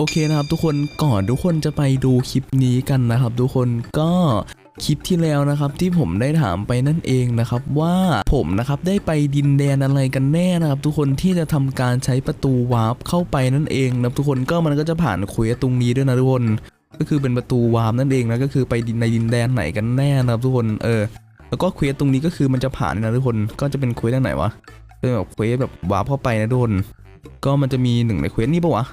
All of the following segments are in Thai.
โอเคนะครับทุกคนก่อนทุกคนจะไปดูคลิปนี้กันนะครับ ทุกคนก็คลิปที่แล้วนะครับที่ผมได้ถามไปนั่นเองนะครับว่าผมนะครับได้ไปดินแดนอะไรกันแน่นะครับ ทุกคนที่จะทำการใช้ประตูวาร์ปเข้าไปนั่นเองนะทุกคนก็มันก็จะผ่านเควสตรงนี้ด้วยนะทุกคน ก็คือเป็นประตูวาร์ปนั่นเองนะก็คือไปดินในดินแดนไหนกันแน่นะครับ ทุกคนเออ แล้วก็เควสตรงนี้ก็คือมันจะผ่านนะทุกคนก็จะเป็นเควสด้านไหนวะเป็นแบบเควสแบบวาร์ปเข้าไปนะทุกคนก็มันจะมีหนึ่งในเควสนี่ปะวะ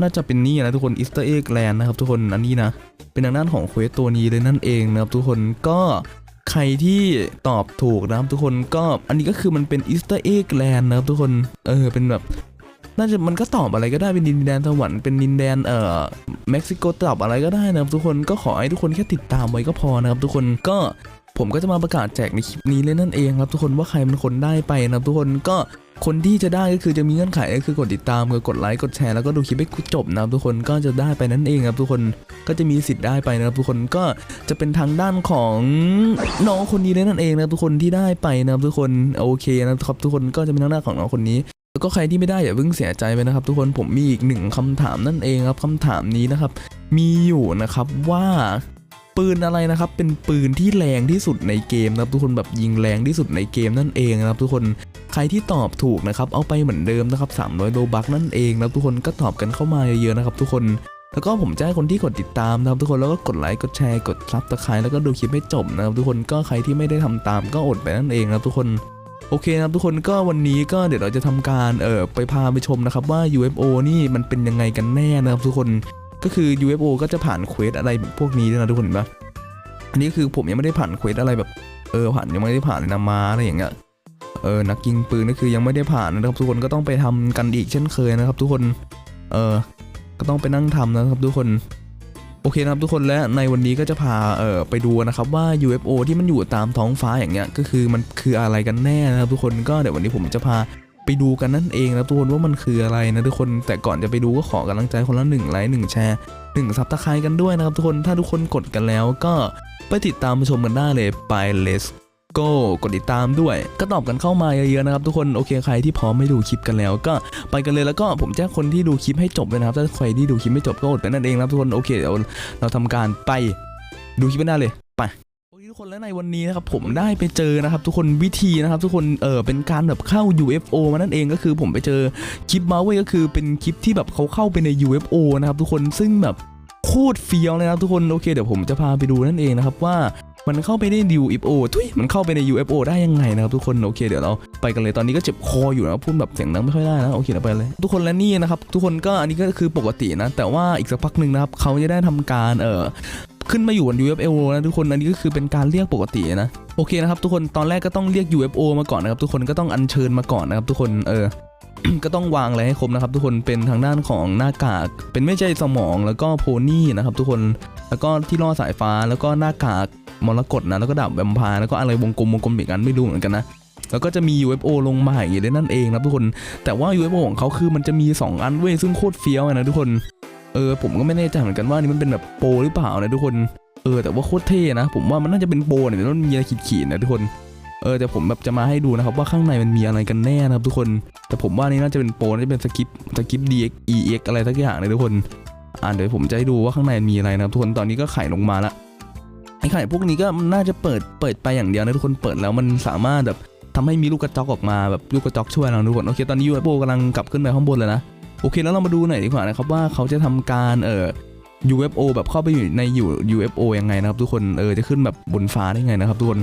น่าจะเป็นนี่นะทุกคนอีสเตอร์เอ็กแลนด์นะครับทุกคนอันนี้นะ เป็นทางด้านของเควสตัวนี้เลยนั่นเองนะครับทุกคนก็ใครที่ตอบถูกนะครับทุกคนก็อันนี้ก็คือมันเป็นอีสเตอร์เอ็กแลนด์นะครับทุกคนเออเป็นแบบน่าจะมันก็ตอบอะไรก็ได้เป็นดินแดนสวรรค์เป็นดินแดนเอ่อเม็กซิโกตอบอะไรก็ได้นะครับทุกคนก็ขอให้ทุกคนแค่ติดตามไว้ก็พอนะครับทุกคนก็ ผมก็จะมาประกาศแจกในคลิปนี้เลยนั่นเองครับทุกคนว่าใครเป็นคนได้ไปนะครับทุกคนก็คนที่จะได้ก็คือจะมีเงื่อนไขก็คือกดติดตามกดไลค์กดแชร์แล้วก็ดูคลิปให้จบนะครับทุกคนก็จะได้ไปนั่นเองครับทุกคนก็จะมีสิทธิ์ได้ไปนะครับทุกคนก็จะเป็นทางด้านของน้องคนนี้เลยนั่นเองนะครับทุกคนที่ได้ไปนะครับทุกคนโอเคนะครับทุกคนก็จะเป็นทางด้านของน้องคนนี้แล้วก็ใครที่ไม่ได้อย่าเพิ่งเสียใจไปนะครับ ทุกคนผมมีอีกหนึ่งคำถามนั่นเองครับคำถามนี้นะครับ มีอยู่นะครับว่า ปืนอะไรนะครับ เป็นปืนที่แรงที่สุดในเกมนะครับทุกคนแบบยิงแรงที่สุดในเกมนั่นเองนะครับทุกคนใครที่ตอบถูกนะครับเอาไปเหมือนเดิมนะครับ300โลบักนั่นเองนะครับทุกคนก็ตอบกันเข้ามาเยอะๆนะครับทุกคนแล้วก็ผมจะให้คนที่กดติดตามนะครับทุกคนแล้วก็กดไลค์กดแชร์กดซับตะไคร้แล้วก็ดูคลิปให้จบนะครับทุกคนก็ใครที่ไม่ได้ทำตามก็อดไปนั่นเองนะครับทุกคนโอเคนะครับทุกคนก็วันนี้ก็เดี๋ยวเราจะทำการเออไปพาไปชมนะครับว่า UFO นี่มันเป็นยังไงกันแน่นะครับทุกคน ก็คือ UFO ก็จะผ่านเควสอะไรพวกนี้ด้วยนะทุกคนเห็นปะอันนี้คือผมยังไม่ได้ผ่านเควสอะไรแบบเออผ่านยังไม่ได้ผ่านเลยนะมาอะไรอย่างเงี้ยเออนักยิงปืนนี่คือยังไม่ได้ผ่านนะครับทุกคนก็ต้องไปทำกันอีกเช่นเคยนะครับ ทุกคนเออก็ต้องไปนั่งทำนะครับทุกคนโอเคนะครับทุกคนและในวันนี้ก็จะพาเอ่อไปดูนะครับว่า UFO ที่มันอยู่ตามท้องฟ้าอย่างเงี้ยก็คือมันคืออะไรกันแน่นะครับทุกคนก็เดี๋ยววันนี้ผมจะพา ไปดูกันนั่นเองนะทุกคนว่ามันคืออะไรนะทุกคนแต่ก่อนจะไปดูก็ขอกำลังใจคนละหนึ่งไลค์หนึ่งแชร์หนึ่งซับตะไคร้กันด้วยนะครับทุกคนถ้าทุกคนกดกันแล้วก็ไปติดตามชมกันได้เลยไป let's go กดติดตามด้วย ก็ตอบกันเข้ามาเยอะๆนะครับทุกคนโอเคใครที่พร้อมไม่ดูคลิปกันแล้ว ก็ไปกันเลยแล้วก็ผมแจ้งคนที่ดูคลิปให้จบเลยนะครับถ้าใครที่ดูคลิปไม่จบก็อดไปนั่นเองนะครับทุกคนโอเคเดี๋ยวเราทำการไปดูคลิปกันได้เลย ทุกคนและในวันนี้นะครับผมได้ไปเจอนะครับทุกคนวิธีนะครับทุกคนเออเป็นการแบบเข้า UFO มานั่นเองก็คือผมไปเจอคลิปมาเว้ยก็คือเป็นคลิปที่แบบเขาเข้าไปใน UFO นะครับทุกคนซึ่งแบบโคตรเฟี้ยวเลยนะทุกคนโอเคเดี๋ยวผมจะพาไปดูนั่นเองนะครับว่ามันเข้าไปใน UFO ทุยมันเข้าไปใน UFO ได้ยังไงนะครับทุกคนโอเคเดี๋ยวเราไปกันเลยตอนนี้ก็เจ็บคออยู่นะพูดแบบเสียงดังไม่ค่อยได้นะโอเคเดี๋ยวไปเลย ทุกคนและนี่นะครับทุกคนก็อันนี้ก็คือปกตินะ แต่ว่าอีกสักพักหนึ่งนะครับเขาจะได้ทำการเอ่อ ขึ้นมาอยู่บน UFO นะทุกคนอันนี้ก็คือเป็นการเรียกปกตินะโอเคนะครับทุกคนตอนแรกก็ต้องเรียก UFO มาก่อนนะครับทุกคนก็ต้องอัญเชิญมาก่อนนะครับทุกคนเออก็ต้องวางอะไรให้ครบนะครับทุกคนเป็นทางด้านของหน้ากาก เป็นไม่ใช่สมองแล้วก็โพนี่นะครับทุกคนแล้วก็ที่ล่อสายฟ้าแล้วก็หน้ากากมรกตนะแล้วก็ดาบแวมพร์แล้วก็อะไรวงกลมวงกลมอีกอันไม่รู้เหมือนกันนะแล้วก็จะมี UFO ลงมาอย่างนี้ด้วยนั่นเองนะทุกคน แต่ว่า UFO ของเขาคือมันจะมี 2 อันเว้ยซึ่งโคตรเฟี้ยวนะทุกคน เออผมก็ไม่แน่ใจเหมือนกันว่านี่มันเป็นแบบโปรหรือเปล่านะทุกคน เออแต่ว่าโคตรเท่นะ ผมว่ามันน่าจะเป็นโปรเนี่ยแล้วมันมีอะไรขีดๆนะทุกคนเออแต่ผมแบบจะมาให้ดูนะครับว่าข้างในมันมีอะไรกันแน่นะครับทุกคน แต่ผมว่านี่น่าจะเป็นโปรน่าจะเป็นสกิปสกิป DX EX อะไรสักอย่างเลยทุกคนอ่าเดี๋ยวผมจะให้ดูว่าข้างในมีอะไรนะครับทุกคนตอนนี้ก็ไข่ลงมาละไอไข่พวกนี้ก็น่าจะเปิดเปิดไปอย่างเดียวนะทุกคนเปิดแล้วมันสามารถแบบทำให้มีลูกกระจอกออกมาแบบลูกกระจอกช่วยเราทุกคนโอเคตอนนี้ UFO กำลังกลับขึ้นไปข้างบนเลยนะ โอเคแล้วเรามาดูหน่อยดีกว่านะครับว่าเขาจะทำการเอ่อ UFO แบบเข้าไปอยู่ในอยู่ UFO ยังไงนะครับทุกคนเออจะขึ้นแบบบนฟ้าได้ไงนะครับทุกคน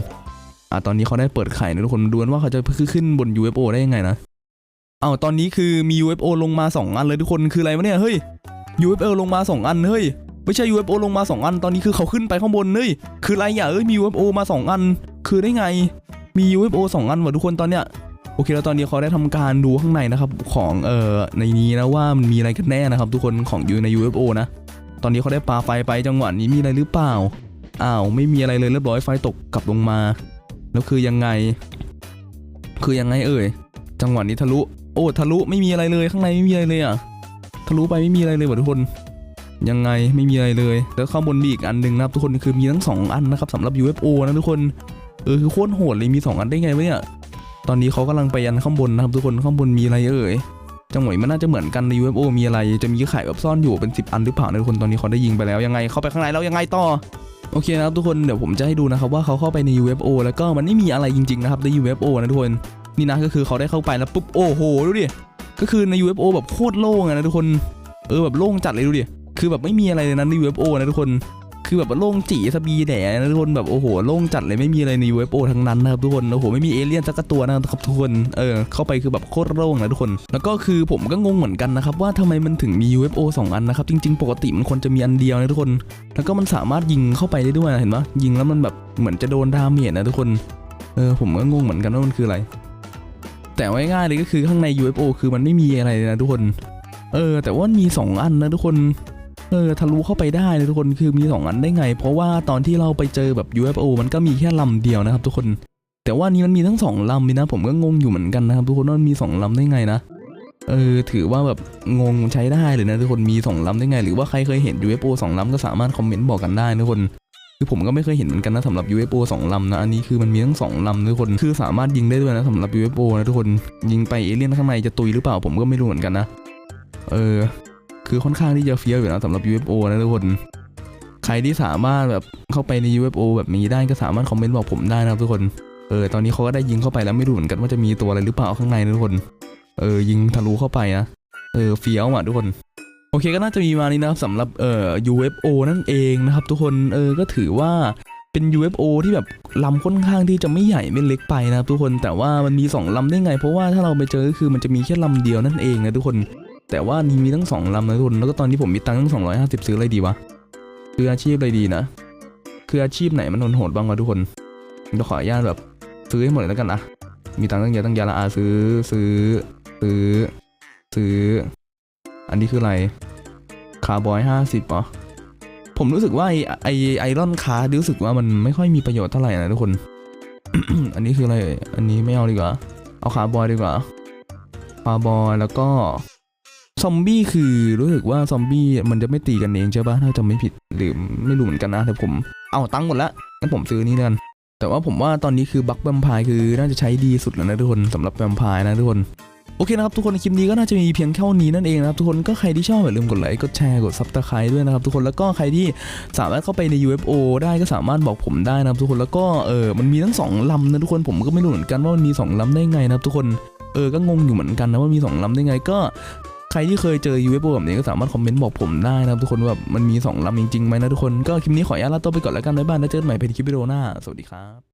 อ่าตอนนี้เขาได้เปิดไข่นะทุกคนดูนว่าเขาจะขึ้นบน UFO ได้ยังไงนะเอาตอนนี้คือมี UFO ลงมา 2 อันเลยทุกคนคืออะไรวะเนี่ยเฮ้ย UFO ลงมา 2 อันเฮ้ยไม่ใช่ UFO ลงมา 2 อัน ตอนนี้คือเขาขึ้นไปข้างบนเฮ้ยคืออะไรอย่าเอ้ยมี UFO มา 2 อัน คือได้ไงมี UFO 2 อันวะทุกคนตอนเนี้ย โอเคแล้วตอนนี้เขาได้ทำการดูข้างในนะครับของเอ่อในนี้นะว่ามันมีอะไรกันแน่นะครับ ทุกคนของอยู่ใน UFO นะ ตอนนี้เขาได้ปาไฟไปจังหวะนี้มีอะไรหรือเปล่าอ้าวไม่มีอะไรเลยเรียบร้อยไฟตกกลับลงมา แล้วคือยังไง คือยังไงเอ่ยจังหวะนี้ทะลุ โอ้ทะลุไม่มีอะไรเลยข้างในไม่มีอะไรเลยอะทะลุไปไม่มีอะไรเลยว่ะทุกคนยังไงไม่มีอะไรเลย แล้วข้างบนมีอีกอันหนึ่งนะครับทุกคนคือมีทั้งสองอันนะครับสำหรับ UFO นะทุกคนเออคือโคตรโหดเลยมีสองอันได้ไงวะเนี่ย ตอนนี้เขากำลังไปยันข้างบนนะครับทุกคนข้างบนมีอะไรเอ่ยจังหวะมันน่าจะเหมือนกันใน UFO มีอะไร จะมีไข่แบบซ่อนอยู่เป็น 10 อันหรือเปล่านะทุกคนตอนนี้เขาได้ยิงไปแล้วยังไงเข้าไปข้างในแล้วยังไงต่อโอเคนะครับทุกคนเดี๋ยวผมจะให้ดูนะครับว่าเขาเข้าไปใน UFO แล้วก็มันไม่มีอะไรจริงๆนะครับใน UFO นะทุกคนนี่นะก็คือเขาได้เข้าไปแล้วปุ๊บโอ้โหดูดิก็คือใน UFO แบบโคตรโล่งนะทุกคนเออแบบโล่งจัดเลยดูดิคือแบบไม่มีอะไรเลยนะใน UFO นะทุกคน คือแบบโล่งจีสบีแดนะทุกคนแบบโอ้โหโล่งจัดเลยไม่มีอะไรใน UFO ทั้งนั้นนะครับทุกคนโอ้โหไม่มีเอเลี่ยนสักตัวนะครับทุกคนเออเข้าไปคือแบบโคตรโล่งนะทุกคน แล้วก็คือผมก็งงเหมือนกันนะครับว่าทำไมมันถึงมี UFO สองอันนะครับจริง ๆ ปกติมันควรจะมีอันเดียวนะทุกคน แล้วก็มันสามารถยิงเข้าไปได้ด้วยนะเห็นปะยิงแล้วมันแบบเหมือนจะโดนดาเมจนะทุกคนเออผมก็งงเหมือนกันว่ามันคืออะไร แต่ว่าง่ายเลยก็คือข้างใน UFO คือมันไม่มีอะไรนะทุกคน เออ แต่ว่ามีสองอันนะทุกคน เออทะลุเข้าไปได้นะทุกคนคือมีสองอันได้ไง เพราะว่าตอนที่เราไปเจอแบบ UFO มันก็มีแค่ลำเดียวนะครับทุกคน แต่ว่านี้มันมีทั้งสองลำเลยนะ ผมก็งงอยู่เหมือนกันนะครับทุกคนว่ามันมีสองลำได้ไงนะเออถือว่าแบบงงใช้ได้เลยนะทุกคนมีสองลำได้ไง หรือว่าใครเคยเห็น UFO สองลำก็สามารถคอมเมนต์บอกกันได้นะทุกคนคือผมก็ไม่เคยเห็นเหมือนกันนะสำหรับ UFO สองลำนะอันนี้คือมันมีทั้งสองลำทุกคนคือสามารถยิงได้ด้วยนะสำหรับ UFO นะทุกคนยิงไปเอเลี่ยนข้างในจะตุยหรือเปล่าผมก็ไม่รู้เหมือนกันนะเออ คือค่อนข้างที่จะเฟี้ยวอยู่นะสำหรับ UFO นะทุกคน ใครที่สามารถแบบเข้าไปใน UFO แบบนี้ได้ก็สามารถคอมเมนต์บอกผมได้นะครับทุกคนเออตอนนี้เขาก็ได้ยิงเข้าไปแล้วไม่รู้เหมือนกันว่าจะมีตัวอะไรหรือเปล่าข้างในนะทุกคน เออยิงทะลุเข้าไปนะเออเฟี้ยวอะทุกคนโอเคก็น่าจะมีมานี้นะครับสำหรับเอ่อ UFO นั่นเองนะครับ ทุกคนเออก็ถือว่าเป็น UFO ที่แบบลำค่อนข้างที่จะไม่ใหญ่ไม่เล็กไปนะครับทุกคนแต่ว่ามันมีสองลำได้ไง เพราะว่าถ้าเราไปเจอก็คือมันจะมีแค่ลำเดียวนั่นเองนะทุกคน แต่ว่านี่มีทั้งสองลำนะทุกคนแล้วก็ตอนนี้ผมมีตังค์ตั้งสองร้อยห้าสิบซื้ออะไรดีวะคืออาชีพอะไรดีนะ คืออาชีพไหนมันโหดบ้างวะทุกคนเดี๋ยวขออนุญาตแบบซื้อให้หมดเลยแล้วกันนะมีตังค์ตั้งเยอะตั้งเยอะละอาซื้อซื้อซื้อซื้อ อันนี้คืออะไรคาร์บอยห้าสิบเหรอผมรู้สึกว่าไอไอไอรอนคาร์รู้สึกว่ามันไม่ค่อยมีประโยชน์เท่าไหร่นะทุกคน อันนี้คืออะไร อันนี้ไม่เอาดีกว่า เอาคาร์บอยดีกว่าคาร์บอยแล้วก็ ซอมบี้คือรู้สึกว่าซอมบี้มันจะไม่ตีกันเองใช่ปะถ้าจำไม่ผิดหรือไม่รู้เหมือนกันนะแต่ผมเอาตั้งหมดละงั้นผมซื้อนี่เดือนแต่ว่าผมว่าตอนนี้คือบัคแวมพร์คือน่าจะใช้ดีสุดแล้วนะทุกคนสำหรับแวมพร์นะทุกคนโอเคนะครับทุกคนในคลิปนี้ก็น่าจะมีเพียงเท่านี้นั่นเองนะครับทุกคนก็ใครที่ชอบอย่าลืมกดไลค์กดแชร์กดซับสไครต์ด้วยนะครับทุกคนแล้วก็ใครที่สามารถเข้าไปใน UFO ได้ก็สามารถบอกผมได้นะครับทุกคนแล้วก็เออมันมีทั้งสองลำนะทุกคนผมก็ไม่รู้เหมือนกันว่ามันมีสองลำได้ไงนะครับทุกคนเออก็งงอยู่เหมือนกันนะว่ามีสองลำได้ไงก็ ใครที่เคยเจอ UFO แบบนี้ก็สามารถคอมเมนต์บอกผมได้นะครับทุกคนว่ามันมี2ลำจริงๆไหมนะทุกคนก็คลิปนี้ขออนุญาตลาตัวไปก่อนแล้วกันบ๊ายบายแล้วเจอกันใหม่เป็นคลิปวิดีโอหน้าสวัสดีครับ